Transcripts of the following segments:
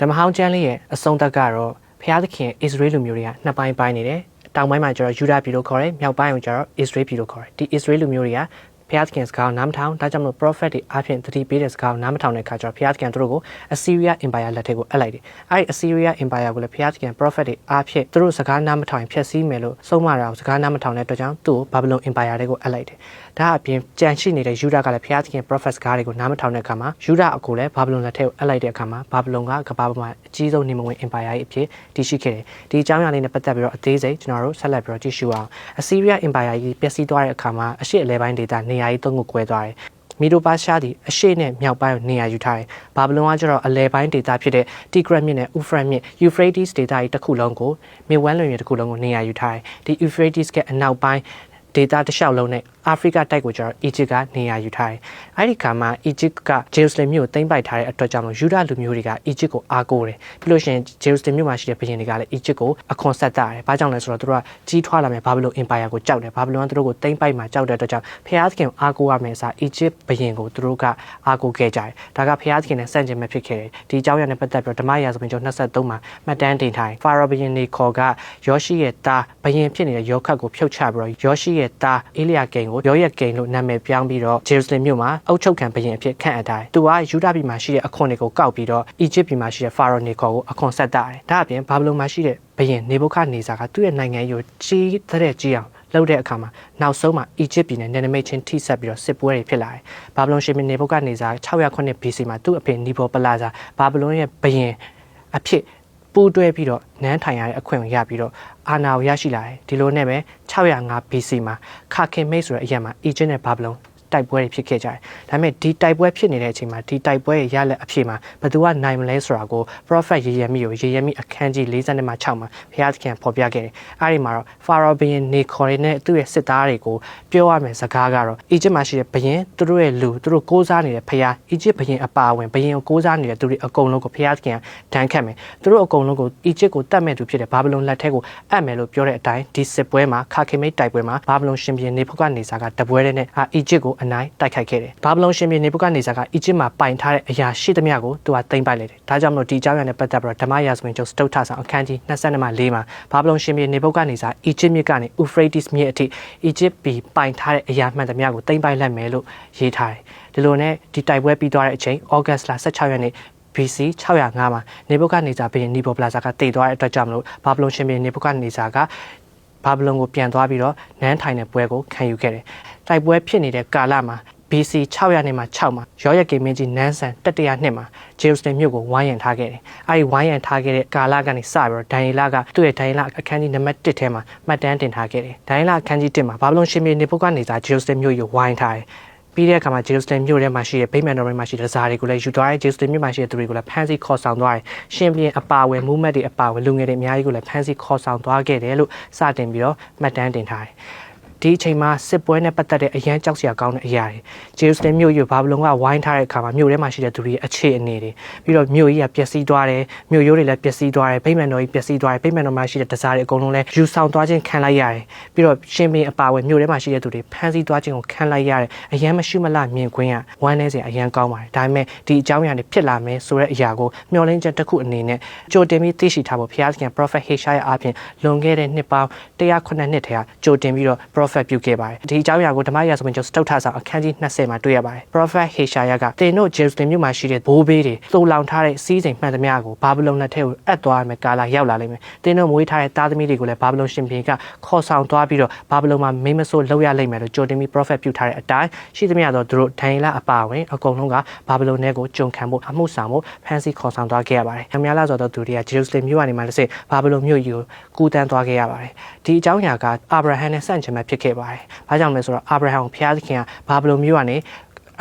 ဓမ္မဟောင်းကျမ်းလေးရဲ့အဆုံးသတ်ကတော့ဖျားသခင်အစ္စရေးလူမျိုးတွေကနှစ်ပိုင်းပိုင်းနေတယ်တောင်ပိုင်းမှာကျတော့ယူဒာပြည်လို့ခေါ်တယ်မြောက်ပိုင်းကိုကျတော့အစ္စရေးပြည်လို့ခေါ်တယ်ဒီအစ္စရေးလူမျိုးတွေက ဖျားသခင်စကားကိုနားမထောင်ဒါကြောင့်မလို့ prophet တွေအပြင်သတိပေးတဲ့စကားကိုနားမထောင်တဲ့အခါကျတော့ဖျားသခင်တို့ကို Assyria Empire လက်ထက်ကိုအပ်လိုက်တယ်အဲ့ဒီ Assyria Empire ကိုလည်းဖျားသခင် prophet တွေအဖြစ်သူတို့စကားနားမထောင်ရင်ဖျက်ဆီးမယ်လို့ဆုံးမတာကိုစကားနားမထောင်တဲ့အတွက်ကြောင့်သူ့ကို Babylon Empire တွေကိုအပ်လိုက်တယ်ဒါအပြင်ကြံရှိနေတဲ့ယူဒာကလည်းဖျားသခင် prophet စကားတွေကိုနားမထောင်တဲ့အခါမှာယူဒာအကိုလည်း Babylon လက်ထက်ကိုအပ်လိုက်တဲ့အခါမှာ Babylon ကကမ္ဘာပေါ်မှာအကြီးဆုံးနေမဝင် empire ရဲ့အဖြစ်တည်ရှိခဲ့တယ်ဒီအကြောင်းအရာလေးနဲ့ပတ်သက်ပြီးတော့အသေးစိတ်ကျွန်တော်တို့ဆက်လက်ပြီးတော့ကြည့်ရှုအောင် Assyria Empire ကြီးပျက်စီးသွားတဲ့အခါမှာအရှေ့အလဲပိုင်းဒေသနေရာကြီးသုံးခုကွဲသွားတယ်မီဒိုပါရှားသည်အရှေ့နဲ့မြောက်ပိုင်းကိုနေရာယူထားတယ်။ဘာဘလုံကကျတော့အလဲပိုင်းဒေသဖြစ်တဲ့ Tigray မြစ်နဲ့ Euphrates မြစ် Euphrates ဒေသကြီးတစ်ခုလုံးကိုမြေဝမ်းလွန်ရတစ်ခုလုံးကိုနေရာယူထားတယ်။ဒီ Euphrates ကအနောက်ပိုင်းဒေတာတစ်လျှောက်လုံးနဲ့အာဖရိကတိုက်ကိုကျတော့အီဂျစ်ကနေရာယူထားတယ်။အဲဒီခါမှာအီဂျစ်ကဂျေရုဆလင်မြို့ကိုသိမ်းပိုက်ထားတဲ့အတွက်ကြောင့်မို့ယူဒလူမျိုးတွေကအီဂျစ်ကိုအားကိုးတယ်။ပြီးလို့ရှိရင်ဂျေရုဆလင်မြို့မှာရှိတဲ့ဘုရင်တွေကလည်းအီဂျစ်ကိုအခွန်ဆက်တာတယ်။ဘာကြောင့်လဲဆိုတော့သူတို့ကကြီးထွားလာမယ်ဘာဘလုံအင်ပါယာကိုကြောက်တယ်။ဘာဘလုံကသူတို့ကိုသိမ်းပိုက်မှာကြောက်တဲ့အတွက်ကြောင့်ဖျားသခင်ကိုအားကိုးရမယ်အစားအီဂျစ်ဘုရင်ကိုသူတို့ကအားကိုးခဲ့ကြတယ်။ဒါကဖျားသခင်နဲ့ဆန့်ကျင်မဲ့ဖြစ်ခဲ့တယ်။ဒီအကြောင်းအရာနဲ့ပတ်သက်ပြီးတော့ဓမ္မရာဇဝင်ကျော်23မှာမှတ်တမ်းတင်ထားတယ်။ဖာရောဘုရင်နေခေါ်ကယောရှိရဲ့သားဘုရင်ဖြစ်နေတဲ့ယောခတ်ကိုဖြုတ်ချပြီးတော့ယောရှိရဲ့သားအေလိယာကိန်ကိုယောရက်ကိန်လို့နာမည်ပြောင်းပြီးတော့ဂျေရုဆလင်မြို့မှာအုပ်ချုပ်ခံဘုရင်အဖြစ်ခန့်အပ်ထားတယ်။သူကယူဒပြည်မှာရှိတဲ့အခွန်တွေကိုကောက်ပြီးတော့အီဂျစ်ပြည်မှာရှိတဲ့ဖာရောနေခေါ်ကိုအခွန်ဆက်တာတယ်။ဒါအပြင်ဘာဘလုံမှာရှိတဲ့ဘုရင်နေဘုခဒ်နေဇာကသူ့ရဲ့နိုင်ငံကိုကြီးတဲ့ကြီးအောင်လုပ်တဲ့အခါမှာနောက်ဆုံးမှာအီဂျစ်ပြည်နဲ့နယ်နိမိတ်ချင်းထိစပ်ပြီးတော့စစ်ပွဲတွေဖြစ်လာတယ်။ဘာဘလုံရှင်ပြည်နေဘုခဒ်နေဇာ609 BC မှာသူ့အဖေနီဘောပလာဇာဘာဘလုံရဲ့ဘုရင်အဖြစ် ပူးတွဲပြီးတော့နန်းထိုင်ရတဲ့အခွင့်ကိုရပြီးတော့အာဏာကိုရရှိလာတယ်ဒီလိုနဲ့ပဲ605 BC မှာခါခင်မိတ်ဆိုတဲ့အရက်မှာအီဂျစ်နဲ့ဘာဘလုံ တိုက်ပွဲတွေဖြစ်ခဲ့ကြတယ်။ဒါပေမဲ့ဒီတိုက်ပွဲဖြစ်နေတဲ့အချိန်မှာဒီတိုက်ပွဲရဲ့ရလက်အဖြစ်မှာဘသူကနိုင်မလဲဆိုတာကို Prophet ရေရမိကိုရေရမိအခန်းကြီး40မှာ6မှာဘုရားသခင်ဖော်ပြခဲ့တယ်။အဲဒီမှာတော့ Pharaoh ဘုရင်နေခေါ်ရတဲ့သူ့ရဲ့စစ်သားတွေကိုပြောရမယ်စကားကတော့အီဂျစ်မှာရှိတဲ့ဘုရင်သူတို့ရဲ့လူသူတို့ကိုးစားနေတဲ့ဘုရားအီဂျစ်ဘုရင်အပါအဝင်ဘုရင်ကိုကိုးစားနေတဲ့သူတွေအကုန်လုံးကိုဘုရားသခင်ဒဏ်ခတ်မယ်။သူတို့အကုန်လုံးကိုအီဂျစ်ကိုတတ်မဲ့သူဖြစ်တဲ့ဘာဘလုံလက်ထက်ကိုအပ်မယ်လို့ပြောတဲ့အတိုင်းဒီစစ်ပွဲမှာခါခေမိတ်တိုက်ပွဲမှာဘာဘလုံရှင်ဘုရင်နေဖုကနေစာကတပွဲတဲ့နဲ့အီဂျစ်ကိုအနိုင်တိုက်ခိုက်ခဲ့တယ်။ဘာဘလုံရှင်ပြည်နေဘုကနေဇာကအီဂျစ်မှာပိုင်ထားတဲ့အရာရှိသမျှကိုသူကသိမ်းပိုက်လိုက်တယ်။ဒါကြောင့်မလို့ဒီအကြောင်းအရာနဲ့ပတ်သက်ပြီးတော့ဓမ္မရာဇဝင်ကျုပ်စတုထဆောင်အခန်းကြီး22မှာ4မှာဘာဘလုံရှင်ပြည်နေဘုကနေဇာအီဂျစ်မြစ်ကနေ Euphrates မြစ်အထိအီဂျစ်ပြည်ပိုင်ထားတဲ့အရာမှန်သမျှကိုသိမ်းပိုက်လိုက်မယ်လို့ရေးထားတယ်။ဒီလိုနဲ့ဒီတိုက်ပွဲပြီးသွားတဲ့အချိန်ဩဂတ်လ16ရက်နေ့ BC 605မှာနေဘုကနေဇာဘုရင်နီဘောပလာဇာကတည်သွားတဲ့အတွက်ကြောင့်မလို့ဘာဘလုံရှင်ဘုရင်နေဘုကနေဇာက ဘာဘလုံကိုပြန်သွားပြီးတော့နန်းထိုင်တဲ့ပွဲကိုခံယူခဲ့တယ်။တိုက်ပွဲဖြစ်နေတဲ့ကာလမှာ BC 600နှစ်မှာ6မှာရောရကေမင်းကြီးနန်းဆန်တတရနှစ်မှာဂျေရုဆလင်မြို့ကိုဝိုင်းရံထားခဲ့တယ်။အဲဒီဝိုင်းရံထားခဲ့တဲ့ကာလကနေစပြီးတော့ဒိုင်ယေလကသူ့ရဲ့ဒိုင်ယေလအခန်းကြီးနံပါတ်1ထဲမှာမှတ်တမ်းတင်ထားခဲ့တယ်။ဒိုင်ယေလအခန်းကြီး1မှာဘာဘလုံရှင်မြေနေပုတ်ကနေစာဂျေရုဆလင်မြို့ကိုဝိုင်းထားတယ်။ ပြီးတဲ့အခါမှာဂျေရုဆလင်မြို့ထဲမှာရှိတဲ့ဗိမာန်တော်တွေမှာရှိတဲ့ဇာတွေကိုလည်းယူသွားတယ်ဂျေရုဆလင်မြို့မှာရှိတဲ့သူတွေကိုလည်းဖမ်းဆီးခေါ်ဆောင်သွားတယ်ရှင်ပြန်အပါဝယ်မူးမက်တွေအပါဝယ်လူငယ်တွေအများကြီးကိုလည်းဖမ်းဆီးခေါ်ဆောင်သွားခဲ့တယ်လို့စတင်ပြီးတော့မှတ်တမ်းတင်ထားတယ် ဒီအချိန်မှာစစ်ပွဲနဲ့ပတ်သက်တဲ့အရန်ကြောက်စရာကောင်းတဲ့အရာတွေဂျေရုဆလင်မြို့ယူဘာဘလုံကဝိုင်းထားတဲ့အခါမှာမြို့ထဲမှာရှိတဲ့သူတွေအခြေအနေတွေပြီးတော့မြို့ကြီးကပျက်စီးသွားတယ်မြို့ရိုးတွေလည်းပျက်စီးသွားတယ်ဗိမာန်တော်ကြီးပျက်စီးသွားတယ်ဗိမာန်တော်မှာရှိတဲ့တစားတွေအကုန်လုံးလည်းယူဆောင်သွားခြင်းခံလိုက်ရတယ်ပြီးတော့ရှင်ပင်အပါဝင်မြို့ထဲမှာရှိတဲ့သူတွေဖမ်းဆီးသွားခြင်းကိုခံလိုက်ရတယ်အရန်မရှိမလားမြင်ကွင်းကဝမ်းနေစရာအရန်ကောင်းပါတယ်ဒါပေမဲ့ဒီအကြောင်းအရာတွေဖြစ်လာမယ်ဆိုတဲ့အရာကိုမျှော်လင့်ချက်တစ်ခုအနေနဲ့ကြိုတင်ပြီးသိရှိထားဖို့ဘုရားသခင် prophet Heshaya အပြင်လွန်ခဲ့တဲ့နှစ်ပေါင်း109နှစ်ထဲကကြိုတင်ပြီးတော့ prophet ပြုခဲ့ပါတယ်ဒီအကြောင်းအရာကိုဓမ္မရာဇဝင်ကျုပ်စတုထဆောင်အခန်းကြီး20မှာတွေ့ရပါတယ် prophet Heshaya ကတင်တို့ Jerusalem မြို့မှာရှိတဲ့ဘိုးဘေးတွေသိုလောင်ထားတဲ့စီးစိမ်မှန်သမျှကိုဘာဘလုံလက်ထဲကိုအပ်သွားမယ်ကာလရောက်လာလိမ့်မယ်တင်တို့မွေးထားတဲ့သားသမီးတွေကိုလည်းဘာဘလုံရှင်ဘုရင်ကခေါ်ဆောင်သွားပြီးတော့ဘာဘလုံမှာမိမဆိုးလောက်ရလိမ့်မယ်လို့ကြိုတင်ပြီး prophet ပြုထားတဲ့အတိုင်းရှိသမျှတော့သူတို့ဒိုင်လာအပါဝင်အကုန်လုံးကဘာဘလုံနဲ့ကိုကြုံခံဖို့အမှုဆောင်ဖို့ဖန်ဆီးခေါ်ဆောင်သွားခဲ့ရပါတယ်။အများလားဆိုတော့သူတွေက Jerusalem မြို့ကနေမှတစ်ဆင့်ဘာဘလုံမြို့ကြီးကိုကူးတန်းသွားခဲ့ရပါတယ်။ဒီအကြောင်းအရာကအာဗြဟံနဲ့ဆန့်ကျင်ဘက်ဖြစ်ခဲ့ပါတယ်။ဘာကြောင့်လဲဆိုတော့အာဗြဟံကိုဖျားသခင်ကဘာဘလုံမြို့ကနေ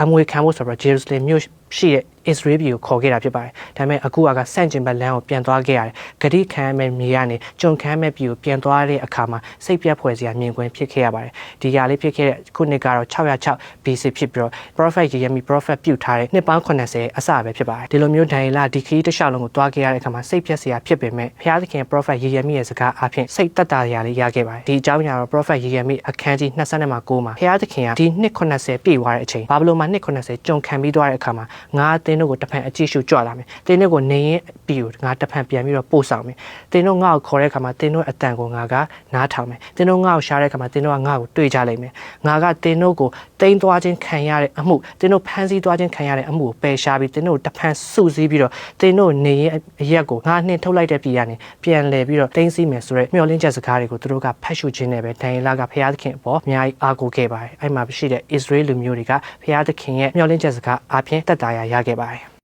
အမွေခံဖို့ဆိုတော့ Jerusalem မြို့ရှိတဲ့ Israel ပြည်ကိုခေါ်ခဲ့တာဖြစ်ပါတယ်။ဒါပေမဲ့အခုကဆန့်ကျင်ဘက်လမ်းကိုပြန်သွားခဲ့ရတယ်။ဂတိခံရမယ့်မြေကနေကြုံခံရမယ့်ပြည်ကိုပြန်သွားတဲ့အခါမှာစိတ်ပြတ်ဖွယ်စရာမြင်ကွင်းဖြစ်ခဲ့ရပါတယ်။ဒီຢာလေးဖြစ်ခဲ့တဲ့ခုနှစ်ကတော့606 BC ဖြစ်ပြီးတော့ Prophet Jeremy Prophet ပြုတ်ထားတဲ့နှစ်ပေါင်း80အစပဲဖြစ်ပါတယ်။ဒီလိုမျိုးဒိုင်လာဒီခရီးတစ်လျှောက်လုံးကိုသွားခဲ့ရတဲ့အခါမှာစိတ်ပြတ်စရာဖြစ်ပေမဲ့ဘုရားသခင် Prophet Jeremy ရဲ့စကားအဖြစ်စိတ်တက်တာရာလေးရခဲ့ပါတယ်။ဒီအကြောင်းအရာတော့ Prophet Jeremy အခန်းကြီး20မှာ9မှာဘုရားသခင်ကဒီနှစ်80ပြည့်သွားတဲ့အချိန်ဘာဘလို့မှာနှစ်80ကြုံခံပြီးသွားတဲ့အခါမှာငါအသင်းတင်းတို့ကိုတစ်ဖန်အကြည့်ရှုကြွလာမယ်တင်းတို့ကိုနေရင်ပြီးကိုငါတစ်ဖန်ပြန်ပြီးတော့ပို့ဆောင်မယ်တင်းတို့ငါ့ကိုခေါ်တဲ့အခါမှာတင်းတို့အတန်ကိုငါကနားထောင်မယ်တင်းတို့ငါ့ကိုရှားတဲ့အခါမှာတင်းတို့ကငါ့ကိုတွေ့ကြလိမ့်မယ်ငါကတင်းတို့ကို တိန်းသွားခြင်းခံရတဲ့အမှုတင်းတို့ဖမ်းဆီးသွားခြင်းခံရတဲ့အမှုကိုပယ်ရှားပြီးတင်းတို့ကိုတစ်ဖန်စုစည်းပြီးတော့တင်းတို့နေရင်အရက်ကိုငါနှင်ထုတ်လိုက်တဲ့ပြည်ကနေပြန်လဲပြီးတော့တင်းစီမယ်ဆိုရဲမျောလင်းချက်စကားတွေကိုသူတို့ကဖတ်ရှုခြင်းနဲ့ပဲဒန်ယေလကဖျားသခင်အပေါ်အများကြီးအားကိုးခဲ့ပါတယ်အဲ့မှာရှိတဲ့ Israel လူမျိုးတွေကဖျားသခင်ရဲ့မျောလင်းချက်စကားအပြင်တက်တာရရခဲ့ပါတယ်